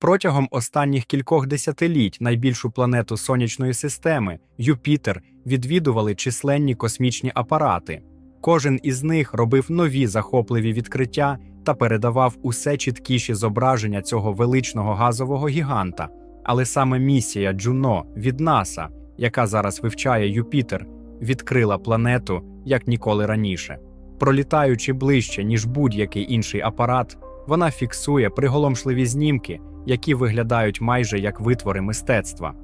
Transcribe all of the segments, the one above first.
Протягом останніх кількох десятиліть найбільшу планету сонячної системи Юпітер відвідували численні космічні апарати. Кожен із них робив нові захопливі відкриття та передавав усе чіткіші зображення цього величного газового гіганта. Але саме місія Джуно від НАСА, яка зараз вивчає Юпітер, відкрила планету як ніколи раніше. Пролітаючи ближче, ніж будь-який інший апарат, вона фіксує приголомшливі знімки, які виглядають майже як витвори мистецтва.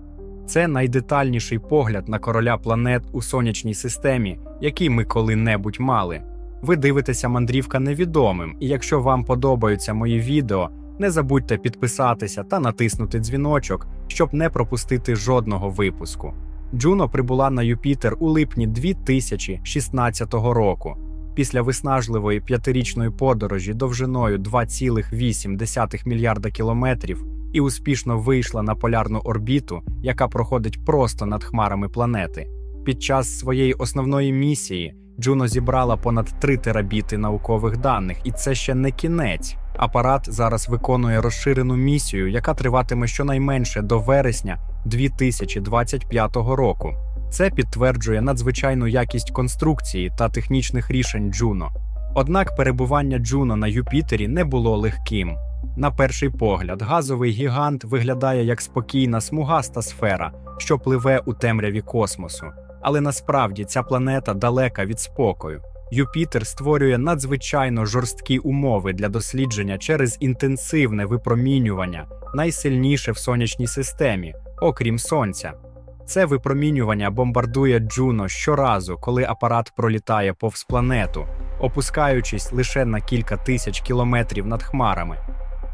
Це найдетальніший погляд на короля планет у сонячній системі, який ми коли-небудь мали. Ви дивитеся мандрівка невідомим, і якщо вам подобаються мої відео, не забудьте підписатися та натиснути дзвіночок, щоб не пропустити жодного випуску. Джуно прибула на Юпітер у липні 2016 року. Після виснажливої п'ятирічної подорожі довжиною 2,8 мільярда кілометрів і успішно вийшла на полярну орбіту, яка проходить просто над хмарами планети. Під час своєї основної місії Джуно зібрала понад 3 терабіти наукових даних, і це ще не кінець. Апарат зараз виконує розширену місію, яка триватиме щонайменше до вересня 2025 року. Це підтверджує надзвичайну якість конструкції та технічних рішень Джуно. Однак перебування Джуно на Юпітері не було легким. На перший погляд, газовий гігант виглядає як спокійна смугаста сфера, що пливе у темряві космосу. Але насправді ця планета далека від спокою. Юпітер створює надзвичайно жорсткі умови для дослідження через інтенсивне випромінювання, найсильніше в сонячній системі, окрім сонця. Це випромінювання бомбардує Джуно щоразу, коли апарат пролітає повз планету, опускаючись лише на кілька тисяч кілометрів над хмарами.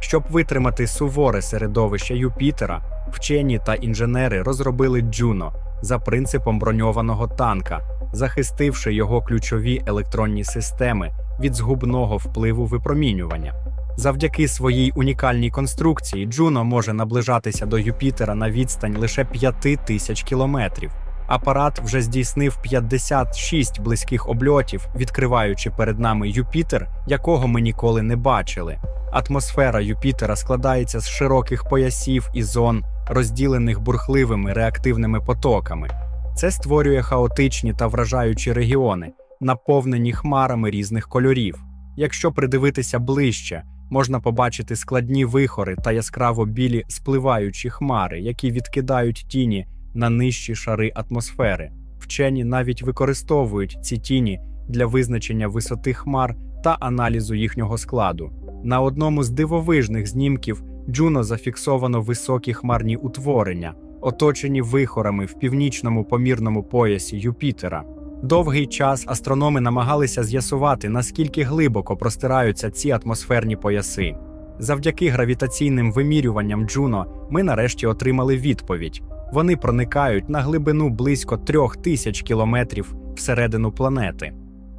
Щоб витримати суворе середовище Юпітера, вчені та інженери розробили Джуно за принципом броньованого танка, захистивши його ключові електронні системи від згубного впливу випромінювання. Завдяки своїй унікальній конструкції Джуно може наближатися до Юпітера на відстань лише 5 тисяч кілометрів. Апарат вже здійснив 56 близьких обльотів, відкриваючи перед нами Юпітер, якого ми ніколи не бачили. Атмосфера Юпітера складається з широких поясів і зон, розділених бурхливими реактивними потоками. Це створює хаотичні та вражаючі регіони, наповнені хмарами різних кольорів. Якщо придивитися ближче, можна побачити складні вихори та яскраво білі спливаючі хмари, які відкидають тіні на нижчі шари атмосфери. Вчені навіть використовують ці тіні для визначення висоти хмар та аналізу їхнього складу. На одному з дивовижних знімків Джуно зафіксовано високі хмарні утворення, оточені вихорами в північному помірному поясі Юпітера. Довгий час астрономи намагалися з'ясувати, наскільки глибоко простираються ці атмосферні пояси. Завдяки гравітаційним вимірюванням Джуно ми нарешті отримали відповідь. Вони проникають на глибину близько трьох тисяч кілометрів всередину планети.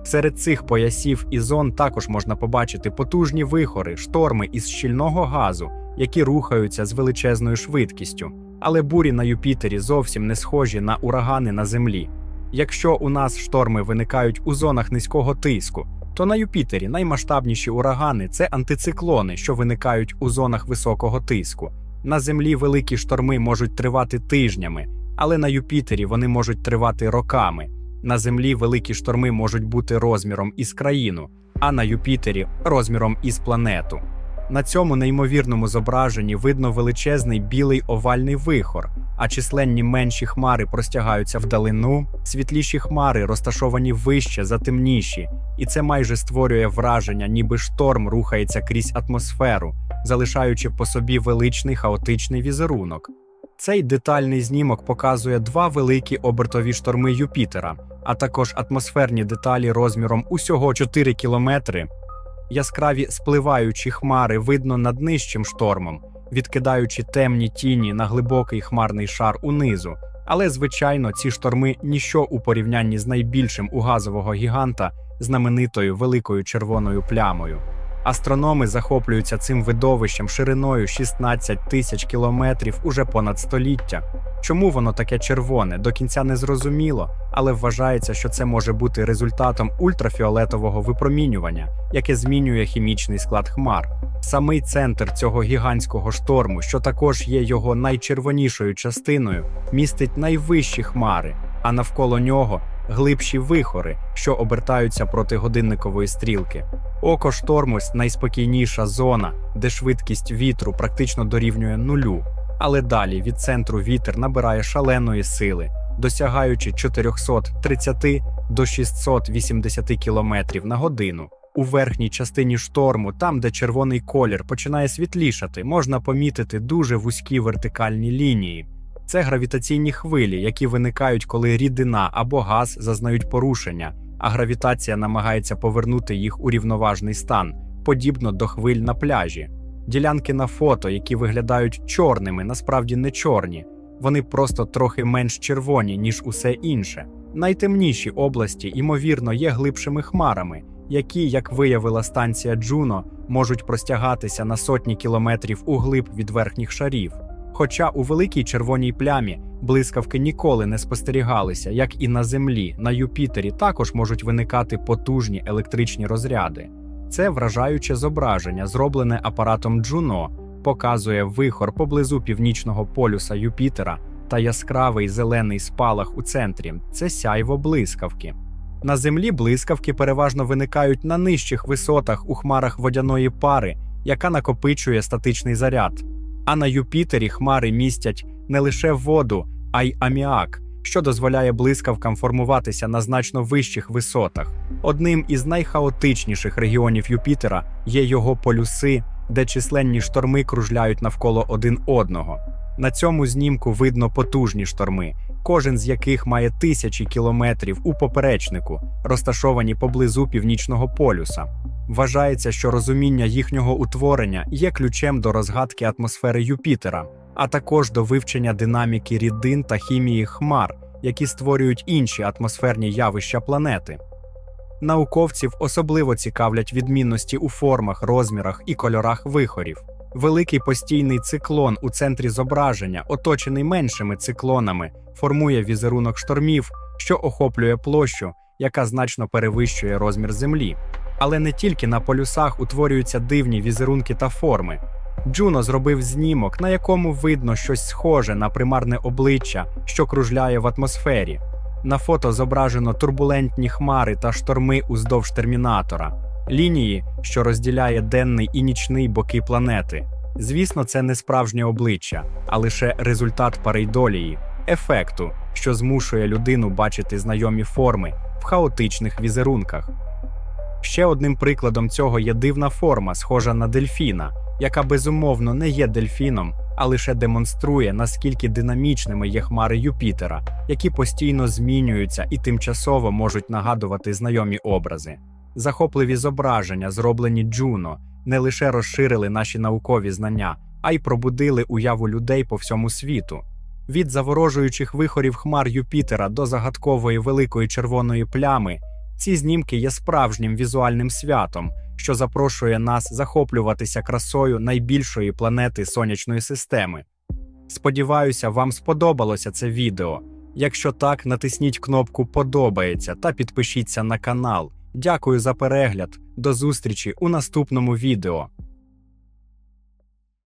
Серед цих поясів і зон також можна побачити потужні вихори, шторми із щільного газу, які рухаються з величезною швидкістю. Але бурі на Юпітері зовсім не схожі на урагани на Землі. Якщо у нас шторми виникають у зонах низького тиску, то на Юпітері наймасштабніші урагани це антициклони, що виникають у зонах високого тиску. На Землі великі шторми можуть тривати тижнями, але на Юпітері вони можуть тривати роками. На Землі великі шторми можуть бути розміром із країну, а на Юпітері розміром із планету. На цьому неймовірному зображенні видно величезний білий овальний вихор, а численні менші хмари простягаються вдалину, світліші хмари розташовані вище за темніші, і це майже створює враження, ніби шторм рухається крізь атмосферу, залишаючи по собі величний хаотичний візерунок. Цей детальний знімок показує два великі обертові шторми Юпітера, а також атмосферні деталі розміром усього 4 кілометри. Яскраві спливаючі хмари видно над нижчим штормом, відкидаючи темні тіні на глибокий хмарний шар унизу. Але, звичайно, ці шторми ніщо у порівнянні з найбільшим у газового гіганта знаменитою великою червоною плямою. Астрономи захоплюються цим видовищем шириною 16 тисяч кілометрів уже понад століття. Чому воно таке червоне, до кінця не зрозуміло, але вважається, що це може бути результатом ультрафіолетового випромінювання, яке змінює хімічний склад хмар. Самий центр цього гігантського шторму, що також є його найчервонішою частиною, містить найвищі хмари, а навколо нього глибші вихори, що обертаються проти годинникової стрілки. Око шторму найспокійніша зона, де швидкість вітру практично дорівнює нулю. Але далі від центру вітер набирає шаленої сили, досягаючи 430 до 680 км на годину. У верхній частині шторму, там, де червоний колір починає світлішати, можна помітити дуже вузькі вертикальні лінії. Це гравітаційні хвилі, які виникають, коли рідина або газ зазнають порушення, а гравітація намагається повернути їх у рівноважний стан, подібно до хвиль на пляжі. Ділянки на фото, які виглядають чорними, насправді не чорні. Вони просто трохи менш червоні, ніж усе інше. Найтемніші області, ймовірно, є глибшими хмарами, які, як виявила станція Джуно, можуть простягатися на сотні кілометрів углиб від верхніх шарів. Хоча у великій червоній плямі блискавки ніколи не спостерігалися, як і на Землі, на Юпітері також можуть виникати потужні електричні розряди. Це вражаюче зображення, зроблене апаратом Джуно, показує вихор поблизу північного полюса Юпітера та яскравий зелений спалах у центрі це сяйво блискавки. На землі блискавки переважно виникають на нижчих висотах у хмарах водяної пари, яка накопичує статичний заряд. А на Юпітері хмари містять не лише воду, а й аміак, що дозволяє блискавкам формуватися на значно вищих висотах. Одним із найхаотичніших регіонів Юпітера є його полюси, де численні шторми кружляють навколо один одного. На цьому знімку видно потужні шторми, кожен з яких має тисячі кілометрів у поперечнику, розташовані поблизу північного полюса. Вважається, що розуміння їхнього утворення є ключем до розгадки атмосфери Юпітера, а також до вивчення динаміки рідин та хімії хмар, які створюють інші атмосферні явища планети. Науковців особливо цікавлять відмінності у формах, розмірах і кольорах вихорів. Великий постійний циклон у центрі зображення, оточений меншими циклонами, формує візерунок штормів, що охоплює площу, яка значно перевищує розмір Землі. Але не тільки на полюсах утворюються дивні візерунки та форми. Джуно зробив знімок, на якому видно щось схоже на примарне обличчя, що кружляє в атмосфері. На фото зображено турбулентні хмари та шторми уздовж термінатора, лінії, що розділяє денний і нічний боки планети. Звісно, це не справжнє обличчя, а лише результат парейдолії, ефекту, що змушує людину бачити знайомі форми в хаотичних візерунках. Ще одним прикладом цього є дивна форма, схожа на дельфіна, яка безумовно не є дельфіном, а лише демонструє, наскільки динамічними є хмари Юпітера, які постійно змінюються і тимчасово можуть нагадувати знайомі образи. Захопливі зображення, зроблені Джуно, не лише розширили наші наукові знання, а й пробудили уяву людей по всьому світу. Від заворожуючих вихорів хмар Юпітера до загадкової великої червоної плями. Ці знімки є справжнім візуальним святом, що запрошує нас захоплюватися красою найбільшої планети сонячної системи. Сподіваюся, вам сподобалося це відео. Якщо так, натисніть кнопку Подобається та підпишіться на канал. Дякую за перегляд. До зустрічі у наступному відео.